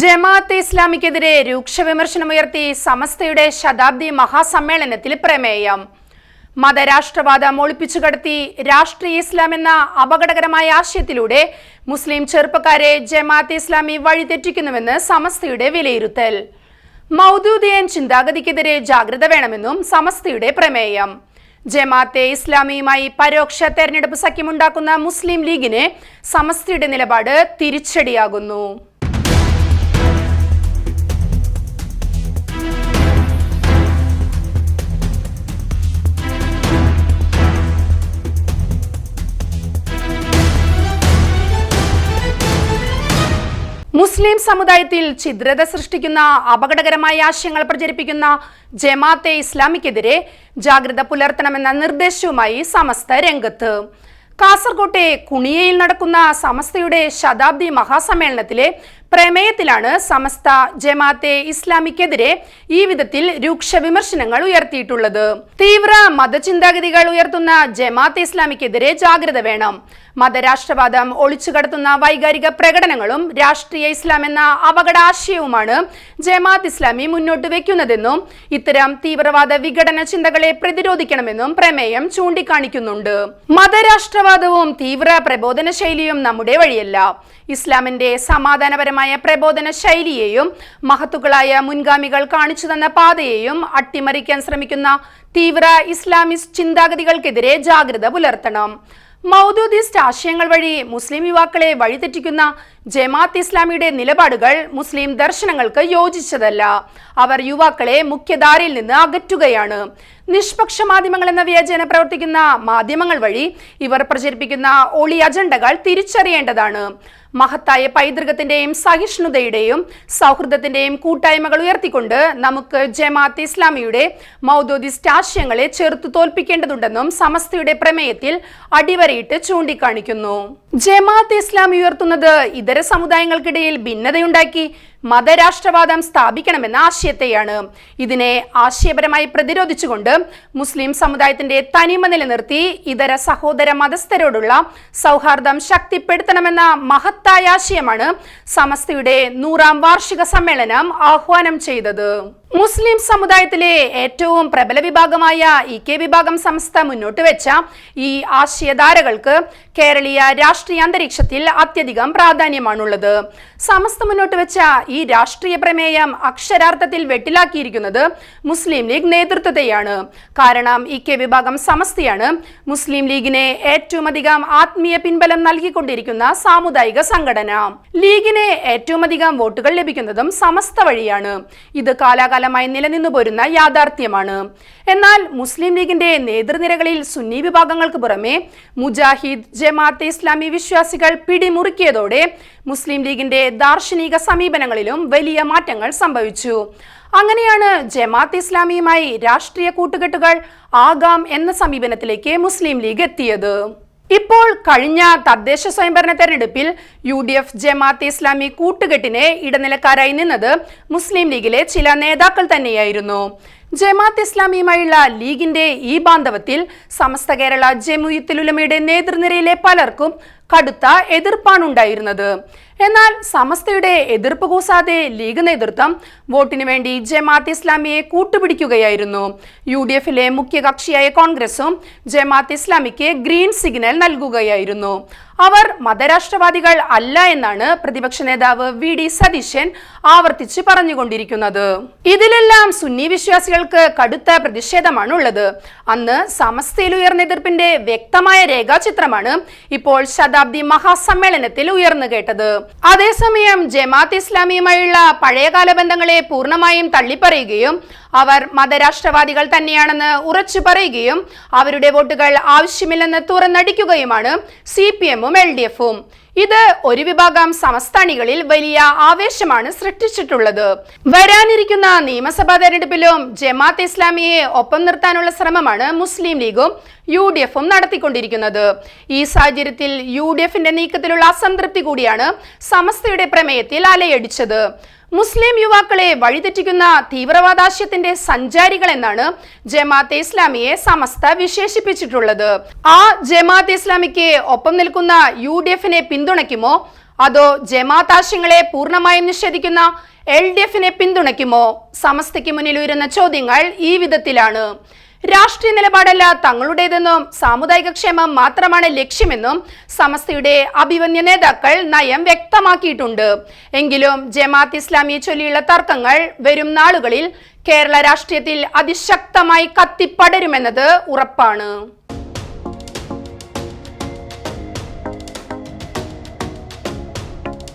ജമാഅത്തെ ഇസ്ലാമിക്കെതിരെ രൂക്ഷ വിമർശനമുയർത്തി സമസ്തയുടെ ശതാബ്ദി മഹാസമ്മേളനത്തിൽ പ്രമേയം. മതരാഷ്ട്രവാദം ഒളിപ്പിച്ചു കടത്തി രാഷ്ട്രീയ ഇസ്ലാം എന്ന അപകടകരമായ ആശയത്തിലൂടെ മുസ്ലിം ചെറുപ്പക്കാരെ ജമാഅത്തെ ഇസ്ലാമി വഴിതെറ്റിക്കുന്നുവെന്ന് സമസ്തയുടെ വിലയിരുത്തൽ. മൗദൂദിയൻ ചിന്താഗതിക്കെതിരെ ജാഗ്രത വേണമെന്നും സമസ്തയുടെ പ്രമേയം. ജമാഅത്തെ ഇസ്ലാമിയുമായി പരോക്ഷ തെരഞ്ഞെടുപ്പ് സഖ്യമുണ്ടാക്കുന്ന മുസ്ലിം ലീഗിന് സമസ്തയുടെ നിലപാട് തിരിച്ചടിയാകുന്നു. മുസ്ലിം സമുദായത്തിൽ ഛിദ്രത സൃഷ്ടിക്കുന്ന അപകടകരമായ ആശയങ്ങൾ പ്രചരിപ്പിക്കുന്ന ജമാഅത്തെ ഇസ്ലാമിക്കെതിരെ ജാഗ്രത പുലർത്തണമെന്ന നിർദ്ദേശവുമായി സമസ്ത രംഗത്ത്. കാസർകോട്ടെ കുണിയയിൽ നടക്കുന്ന സമസ്തയുടെ ശതാബ്ദി മഹാസമ്മേളനത്തിലെ പ്രമേയത്തിലാണ് സമസ്ത ജമാഅത്തെ ഇസ്ലാമിക്കെതിരെ ഈ വിധത്തിൽ രൂക്ഷ വിമർശനങ്ങൾ ഉയർത്തിയിട്ടുള്ളത്. തീവ്ര മതചിന്താഗതികൾ ഉയർത്തുന്ന ജമാഅത്തെ ഇസ്ലാമിക്കെതിരെ ജാഗ്രത വേണം. മതരാഷ്ട്രവാദം ഒളിച്ചു കടത്തുന്ന വൈകാരിക പ്രകടനങ്ങളും രാഷ്ട്രീയ ഇസ്ലാം എന്ന അപകടാശയവുമാണ് ജമാഅത്ത് ഇസ്ലാമി മുന്നോട്ട് വെക്കുന്നതെന്നും ഇത്തരം തീവ്രവാദ വിഘടന ചിന്തകളെ പ്രതിരോധിക്കണമെന്നും പ്രമേയം ചൂണ്ടിക്കാണിക്കുന്നുണ്ട്. മതരാഷ്ട്രവാദവും തീവ്ര പ്രബോധന ശൈലിയും നമ്മുടെ വഴിയല്ല. ഇസ്ലാമിന്റെ സമാധാനപരമായ പ്രബോധന ശൈലിയെയും മഹത്തുക്കളായ മുൻഗാമികൾ കാണിച്ചു തന്ന പാതയെയും അട്ടിമറിക്കാൻ ശ്രമിക്കുന്ന തീവ്ര ഇസ്ലാമിസ്റ്റ് ചിന്താഗതികൾക്കെതിരെ ജാഗ്രത പുലർത്തണം. മൗദൂദിസ്റ്റ് ആശയങ്ങൾ വഴി മുസ്ലിം യുവാക്കളെ വഴിതെറ്റിക്കുന്ന ജമാഅത്ത് ഇസ്ലാമിയുടെ നിലപാടുകൾ മുസ്ലിം ദർശനങ്ങൾക്ക് യോജിച്ചതല്ല. അവർ യുവാക്കളെ മുഖ്യധാരയിൽ നിന്ന് അകറ്റുകയാണ്. നിഷ്പക്ഷ മാധ്യമങ്ങൾ എന്ന വ്യാജേന പ്രവർത്തിക്കുന്ന മാധ്യമങ്ങൾ വഴി ഇവർ പ്രചരിപ്പിക്കുന്ന ഒളി അജണ്ടകൾ തിരിച്ചറിയേണ്ടതാണ്. മഹത്തായ പൈതൃകത്തിന്റെയും സഹിഷ്ണുതയുടെയും സൗഹൃദത്തിന്റെയും കൂട്ടായ്മകൾ ഉയർത്തിക്കൊണ്ട് നമുക്ക് ജമാഅത്ത് ഇസ്ലാമിയുടെ മൗദോദിസ്റ്റ് ആശയങ്ങളെ ചെറുത്തു തോൽപ്പിക്കേണ്ടതുണ്ടെന്നും സമസ്തയുടെ പ്രമേയത്തിൽ അടിവരയിട്ട് ചൂണ്ടിക്കാണിക്കുന്നു. ജമാഅത്ത് ഇസ്ലാമി ഉയർത്തുന്നത് ഇതര സമുദായങ്ങൾക്കിടയിൽ ഭിന്നതയുണ്ടാക്കി മതരാഷ്ട്രവാദം സ്ഥാപിക്കണമെന്ന ആശയത്തെയാണ്. ഇതിനെ ആശയപരമായി പ്രതിരോധിച്ചുകൊണ്ട് മുസ്ലിം സമുദായത്തിന്റെ തനിമ നിലനിർത്തി ഇതര സഹോദര മതസ്ഥരോടുള്ള സൗഹാർദ്ദം ശക്തിപ്പെടുത്തണമെന്ന മഹത്തായ ആശയമാണ് സമസ്തയുടെ നൂറാം വാർഷിക സമ്മേളനം ആഹ്വാനം ചെയ്തത്. മുസ്ലിം സമുദായത്തിലെ ഏറ്റവും പ്രബല വിഭാഗമായ ഇ കെ വിഭാഗം സംസ്ഥ മുന്നോട്ട് വെച്ച ഈ ആശയധാരകൾക്ക് കേരളീയ രാഷ്ട്രീയ അന്തരീക്ഷത്തിൽ അത്യധികം പ്രാധാന്യമാണുള്ളത്. സമസ്ത മുന്നോട്ട് വെച്ച ഈ രാഷ്ട്രീയ പ്രമേയം അക്ഷരാർത്ഥത്തിൽ വെട്ടിലാക്കിയിരിക്കുന്നത് മുസ്ലിം ലീഗ് നേതൃത്വത്തെയാണ്. കാരണം ഇ കെ വിഭാഗം സമസ്തയാണ് മുസ്ലിം ലീഗിനെ ഏറ്റവും അധികം ആത്മീയ പിൻബലം നൽകിക്കൊണ്ടിരിക്കുന്ന സാമുദായിക സംഘടന. ലീഗിന് ഏറ്റവും അധികം വോട്ടുകൾ ലഭിക്കുന്നതും സമസ്ത വഴിയാണ്. ഇത് കാലാകാലമായി നിലനിന്നു പോരുന്ന യാഥാർത്ഥ്യമാണ്. എന്നാൽ മുസ്ലിം ലീഗിന്റെ നേതൃനിരകളിൽ സുന്നി വിഭാഗങ്ങൾക്ക് പുറമെ മുജാഹിദ് ജമാഅത്തെ ഇസ്ലാമി വിശ്വാസികൾ പിടിമുറുക്കിയതോടെ മുസ്ലിം ലീഗിന്റെ ദാർശനിക സമീപനങ്ങളിലും വലിയ മാറ്റങ്ങൾ സംഭവിച്ചു. അങ്ങനെയാണ് ജമാഅത്ത് ഇസ്ലാമിയുമായി രാഷ്ട്രീയ കൂട്ടുകെട്ടുകൾ ആകാം എന്ന സമീപനത്തിലേക്ക് മുസ്ലിം ലീഗ് എത്തിയത്. ഇപ്പോൾ കഴിഞ്ഞ തദ്ദേശ സ്വയംഭരണ തെരഞ്ഞെടുപ്പിൽ U D F Jamaat Islami കൂട്ടുകെട്ടിനെ ഇടനിലക്കാരായി നിന്നത് മുസ്ലിം ലീഗിലെ ചില നേതാക്കൾ തന്നെയായിരുന്നു. ജമാഅത്ത് ഇസ്ലാമിയുമായുള്ള ലീഗിന്റെ ഈ ബാന്ധവത്തിൽ സമസ്ത കേരള ജമുയത്തുലുലമയുടെ നേതൃനിരയിലെ പലർക്കും കടുത്ത എതിർപ്പാണുണ്ടായിരുന്നത് എന്നാൽ സമസ്തയുടെ എതിർപ്പ് കൂസാതെ ലീഗ് നേതൃത്വം വോട്ടിനു വേണ്ടി ജമാഅത്ത് ഇസ്ലാമിയെ കൂട്ടുപിടിക്കുകയായിരുന്നു. യു ഡി എഫിലെ മുഖ്യ കക്ഷിയായ കോൺഗ്രസും ജമാഅത്ത് ഇസ്ലാമിക്ക് ഗ്രീൻ സിഗ്നൽ നൽകുകയായിരുന്നു. അവർ മതരാഷ്ട്രവാദികൾ അല്ല എന്നാണ് പ്രതിപക്ഷ നേതാവ് വി ഡി സതീശൻ ആവർത്തിച്ച് പറഞ്ഞുകൊണ്ടിരിക്കുന്നത്. ഇതിലെല്ലാം സുന്നി വിശ്വാസികൾക്ക് കടുത്ത പ്രതിഷേധമാണ് ഉള്ളത് അന്ന് സമസ്തയിൽ ഉയർന്ന എതിർപ്പിന്റെ വ്യക്തമായ രേഖാചിത്രമാണ് ഇപ്പോൾ ശതാബ്ദി മഹാസമ്മേളനത്തിൽ ഉയർന്നു കേട്ടത്. അതേസമയം ജമാഅത്ത് ഇസ്ലാമിയുമായുള്ള പഴയകാല ബന്ധങ്ങളെ പൂർണമായും തള്ളിപ്പറയുകയും അവർ മതരാഷ്ട്രവാദികൾ തന്നെയാണെന്ന് ഉറച്ചു പറയുകയും അവരുടെ വോട്ടുകൾ ആവശ്യമില്ലെന്ന് തുറന്നടിക്കുകയുമാണ് സി പി എമ്മും എൽ ഡി എഫും. ഇത് ഒരു വിഭാഗം സമസ്ഥാനികളിൽ വലിയ ആവേശമാണ് സൃഷ്ടിച്ചിട്ടുള്ളത്. വരാനിരിക്കുന്ന നിയമസഭാ തെരഞ്ഞെടുപ്പിലും ജമാഅത്ത് ഇസ്ലാമിയെ ഒപ്പം നിർത്താനുള്ള ശ്രമമാണ് മുസ്ലിം ലീഗും യു ഡി എഫും നടത്തിക്കൊണ്ടിരിക്കുന്നത്. ഈ സാഹചര്യത്തിൽ യു ഡി എഫിന്റെ നീക്കത്തിലുള്ള അസംതൃപ്തി കൂടിയാണ് സമസ്തയുടെ പ്രമേയത്തിൽ അലയടിച്ചത്. മുസ്ലിം യുവാക്കളെ വഴിതെറ്റിക്കുന്ന തീവ്രവാദാശയത്തിന്റെ സഞ്ചാരികൾ എന്നാണ് ജമാഅത്തെ ഇസ്ലാമിയെ സമസ്ത വിശേഷിപ്പിച്ചിട്ടുള്ളത്. ആ ജമാഅത്തെ ഇസ്ലാമിക്ക് ഒപ്പം നിൽക്കുന്ന യു ഡി എഫിനെ പിന്തുണയ്ക്കുമോ? അതോ ജമാഅത്ത് ആശയങ്ങളെ പൂർണമായും നിഷേധിക്കുന്ന എൽ ഡി എഫിനെ പിന്തുണയ്ക്കുമോ? സമസ്തയ്ക്ക് മുന്നിൽ ഉയരുന്ന ചോദ്യങ്ങൾ ഈ വിധത്തിലാണ്. രാഷ്ട്രീയ നിലപാടല്ല തങ്ങളുടേതെന്നും സാമുദായിക ക്ഷേമം മാത്രമാണ് ലക്ഷ്യമെന്നും സമസ്തയുടെ അഭിവന്യ നേതാക്കൾ നയം വ്യക്തമാക്കിയിട്ടുണ്ട്. എങ്കിലും ജമാഅത്ത് ഇസ്ലാമിയെ ചൊല്ലിയുള്ള തർക്കങ്ങൾ വരും നാളുകളിൽ കേരള രാഷ്ട്രീയത്തിൽ അതിശക്തമായി കത്തിപ്പടരുമെന്നത് ഉറപ്പാണ്.